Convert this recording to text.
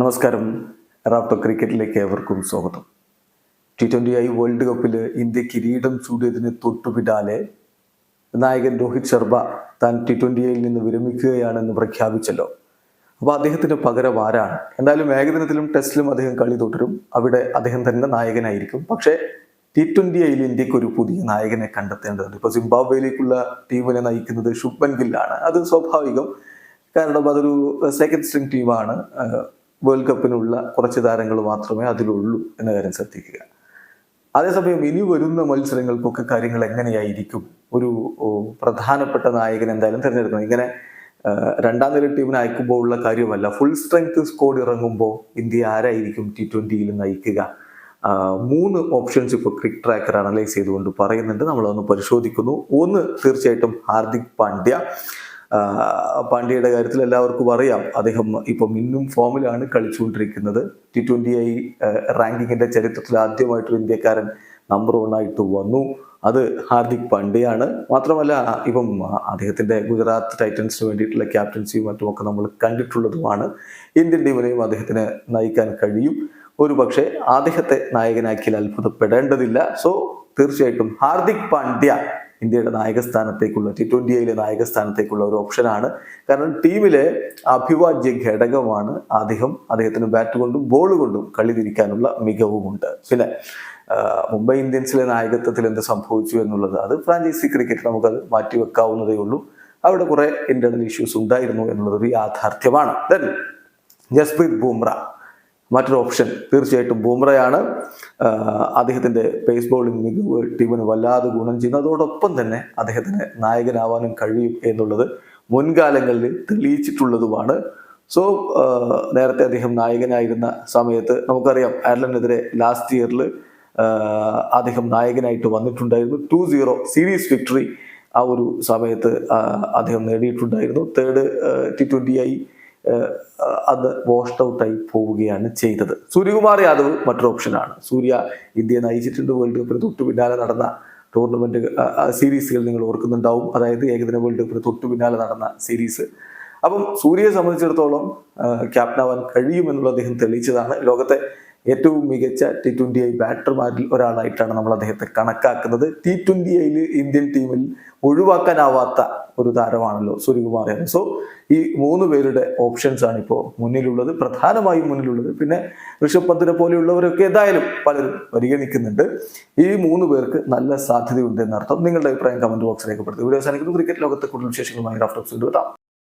നമസ്കാരം. റാപ്റ്റോ ക്രിക്കറ്റിലേക്ക് ഏവർക്കും സ്വാഗതം. ടി ട്വന്റി ഐ വേൾഡ് കപ്പിൽ ഇന്ത്യ കിരീടം ചൂടിയതിന് തൊട്ടുപിടാലെ നായകൻ രോഹിത് ശർമ്മ താൻ ടി ട്വന്റി ഐയിൽ നിന്ന് വിരമിക്കുകയാണെന്ന് പ്രഖ്യാപിച്ചല്ലോ. അപ്പോൾ അദ്ദേഹത്തിന് പകരം ആരാണ്? എന്തായാലും ഏകദിനത്തിലും ടെസ്റ്റിലും അദ്ദേഹം കളി തുടരും. അവിടെ അദ്ദേഹം തന്നെ നായകനായിരിക്കും. പക്ഷേ ടി ട്വന്റി ഐയിൽ ഇന്ത്യയ്ക്ക് ഒരു പുതിയ നായകനെ കണ്ടെത്തേണ്ടതുണ്ട്. ഇപ്പോൾ സിംബാബ്വേയിലേക്കുള്ള ടീമിനെ നയിക്കുന്നത് ശുഭൻ ഗില്ലാണ്. അത് സ്വാഭാവികം. കാരണം അതൊരു സെക്കൻഡ് സ്ട്രിങ് ടീമാണ് വേൾഡ് കപ്പിനുള്ള കുറച്ച് താരങ്ങൾ മാത്രമേ അതിലുള്ളൂ എന്ന കാര്യം ശ്രദ്ധിക്കുക. അതേസമയം ഇനി വരുന്ന മത്സരങ്ങൾക്കൊക്കെ കാര്യങ്ങൾ എങ്ങനെയായിരിക്കും? ഒരു പ്രധാനപ്പെട്ട നായകൻ എന്തായാലും തിരഞ്ഞെടുക്കണം. ഇങ്ങനെ രണ്ടാം നില ടീമിനെ അയക്കുമ്പോൾ ഉള്ള കാര്യമല്ല. ഫുൾ സ്ട്രെങ്ത് സ്കോഡ് ഇറങ്ങുമ്പോൾ ഇന്ത്യ ആരായിരിക്കും ടി ട്വന്റിയിൽ നയിക്കുക? മൂന്ന് ഓപ്ഷൻസ് ഇപ്പോൾ ക്രിക്ക് ട്രാക്കർ അനലൈസ് ചെയ്തുകൊണ്ട് പറയുന്നുണ്ട്. നമ്മളൊന്ന് പരിശോധിക്കുന്നു. ഒന്ന് തീർച്ചയായിട്ടും ഹാർദിക് പാണ്ഡ്യ. പാണ്ഡ്യയുടെ കാര്യത്തിൽ എല്ലാവർക്കും അറിയാം. അദ്ദേഹം ഇപ്പം ഇന്നും ഫോമിലാണ് കളിച്ചുകൊണ്ടിരിക്കുന്നത്. ടി ട്വന്റി ഐ റാങ്കിങ്ങിന്റെ ചരിത്രത്തിൽ ആദ്യമായിട്ടൊരു ഇന്ത്യക്കാരൻ നമ്പർ വൺ ആയിട്ട് വന്നു. അത് ഹാർദിക് പാണ്ഡ്യയാണ്. മാത്രമല്ല ഇപ്പം അദ്ദേഹത്തിന്റെ ഗുജറാത്ത് ടൈറ്റൻസിന് വേണ്ടിയിട്ടുള്ള ക്യാപ്റ്റൻസിയും മറ്റുമൊക്കെ നമ്മൾ കണ്ടിട്ടുള്ളതുമാണ്. ഇന്ത്യൻ ടീമിനെയും അദ്ദേഹത്തിന് നയിക്കാൻ കഴിയും. ഒരു പക്ഷേ അദ്ദേഹത്തെ നായകനാക്കിയാൽ അത്ഭുതപ്പെടേണ്ടതില്ല. സോ തീർച്ചയായിട്ടും ഹാർദിക് പാണ്ഡ്യ ഇന്ത്യയുടെ നായകസ്ഥാനത്തേക്കുള്ള ടി ട്വന്റി ഐയിലെ നായകസ്ഥാനത്തേക്കുള്ള ഒരു ഓപ്ഷനാണ് കാരണം ടീമിലെ അഭിവാജ്യ ഘടകമാണ് അദ്ദേഹം. അദ്ദേഹത്തിന് ബാറ്റ് കൊണ്ടും ബോൾ കൊണ്ടും കളി തിരിക്കാനുള്ള മികവുമുണ്ട്. പിന്നെ മുംബൈ ഇന്ത്യൻസിലെ നായകത്വത്തിൽ എന്ത് സംഭവിച്ചു എന്നുള്ളത് അത് ഫ്രാഞ്ചൈസി ക്രിക്കറ്റ് നമുക്കത് മാറ്റിവെക്കാവുന്നതേ ഉള്ളൂ. അവിടെ കുറേ ഇന്റേണൽ ഇഷ്യൂസ് ഉണ്ടായിരുന്നു എന്നുള്ളത് ഒരു യാഥാർത്ഥ്യമാണ്. ദെൻ ജസ്പ്രീത് ബുംറ. മറ്റൊരു ഓപ്ഷൻ തീർച്ചയായിട്ടും ബുംറയാണ്. അദ്ദേഹത്തിന്റെ പേസ് ബോളിംഗ് മികവ് ടീമിന് വല്ലാതെ ഗുണം ചെയ്യുന്നു. അതോടൊപ്പം തന്നെ അദ്ദേഹത്തിന് നായകനാവാനും കഴിയും എന്നുള്ളത് മുൻകാലങ്ങളിൽ തെളിയിച്ചിട്ടുള്ളതുമാണ്. സോ നേരത്തെ അദ്ദേഹം നായകനായിരുന്ന സമയത്ത് നമുക്കറിയാം അയർലൻഡിനെതിരെ ലാസ്റ്റ് ഇയറിൽ അദ്ദേഹം നായകനായിട്ട് വന്നിട്ടുണ്ടായിരുന്നു. ടു സീറോ സീരീസ് വിക്ടറി ആ ഒരു സമയത്ത് അദ്ദേഹം നേടിയിട്ടുണ്ടായിരുന്നു. തേർഡ് ടി ട്വന്റി ഏഹ് അത് വാഷ്ഡ് ഔട്ടായി പോവുകയാണ് ചെയ്തത്. സൂര്യകുമാർ യാദവ് മറ്റൊരു ഓപ്ഷനാണ് സൂര്യ ഇന്ത്യ നയിച്ചിട്ടുണ്ട് വേൾഡ് കപ്പിന് തൊട്ടു പിന്നാലെ നടന്ന ടൂർണമെന്റ് സീരീസുകൾ നിങ്ങൾ ഓർക്കുന്നുണ്ടാവും. അതായത് ഏകദിന വേൾഡ് കപ്പിന് തൊട്ടു പിന്നാലെ നടന്ന സീരീസ് അപ്പം സൂര്യയെ സംബന്ധിച്ചിടത്തോളം ക്യാപ്റ്റനാവാൻ കഴിയുമെന്നുള്ള അദ്ദേഹം തെളിയിച്ചതാണ്. ലോകത്തെ ഏറ്റവും മികച്ച ടി ട്വന്റി ഐ ബാറ്റർമാരിൽ ഒരാളായിട്ടാണ് നമ്മൾ അദ്ദേഹത്തെ കണക്കാക്കുന്നത്. ടി ട്വന്റി ഐയിൽ ഇന്ത്യൻ ടീമിൽ ഒഴിവാക്കാനാവാത്ത ഒരു താരമാണല്ലോ സൂര്യകുമാർ യാദവ് സോ ഈ മൂന്ന് പേരുടെ ഓപ്ഷൻസ് ആണ് ഇപ്പോൾ മുന്നിലുള്ളത്. പ്രധാനമായും മുന്നിലുള്ളത്. പിന്നെ ഋഷഭ് പന്തിനെ പോലെയുള്ളവരൊക്കെ ഏതായാലും പലരും പരിഗണിക്കുന്നുണ്ട്. ഈ മൂന്ന് പേർക്ക് നല്ല സാധ്യതയുണ്ട് എന്നർത്ഥം നിങ്ങളുടെ അഭിപ്രായം കമന്റ് ബോക്സ് രേഖപ്പെടുത്തുക ഇവിടെ അവസാനിക്കുന്നു. ക്രിക്കറ്റ് ലോകത്തെ കൂടുതൽ വിശേഷങ്ങളുമായി ഡോക്ടർ കൊണ്ടുവരാം